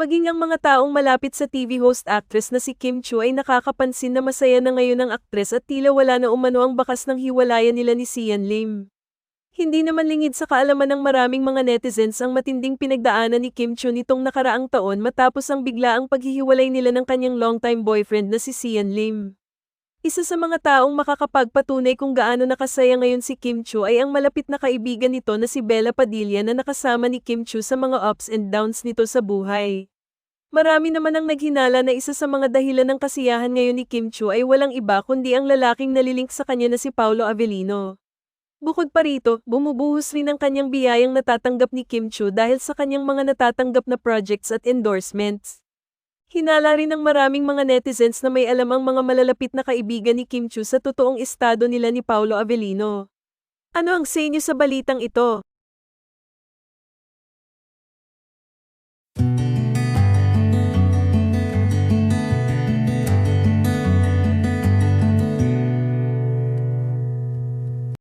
Maging ang mga taong malapit sa TV host actress na si Kim Chu ay nakakapansin na masaya na ngayon ang aktres at tila wala na umano ang bakas ng hiwalayan nila ni Sian Lim. Hindi naman lingid sa kaalaman ng maraming mga netizens ang matinding pinagdaanan ni Kim Chu nitong nakaraang taon matapos ang biglaang paghihiwalay nila ng kanyang longtime boyfriend na si Sian Lim. Isa sa mga taong makakapagpatunay kung gaano nakasaya ngayon si Kim Chu ay ang malapit na kaibigan nito na si Bella Padilla na nakasama ni Kim Chu sa mga ups and downs nito sa buhay. Marami naman ang naghinala na isa sa mga dahilan ng kasiyahan ngayon ni Kim Chu ay walang iba kundi ang lalaking nalilink sa kanya na si Paulo Avellino. Bukod pa rito, bumubuhos rin ang kanyang biyayang natatanggap ni Kim Chu dahil sa kanyang mga natatanggap na projects at endorsements. Hinala rin ng maraming mga netizens na may alam ang mga malalapit na kaibigan ni Kim Chu sa totoong estado nila ni Paulo Avellino. Ano ang say niyo sa balitang ito?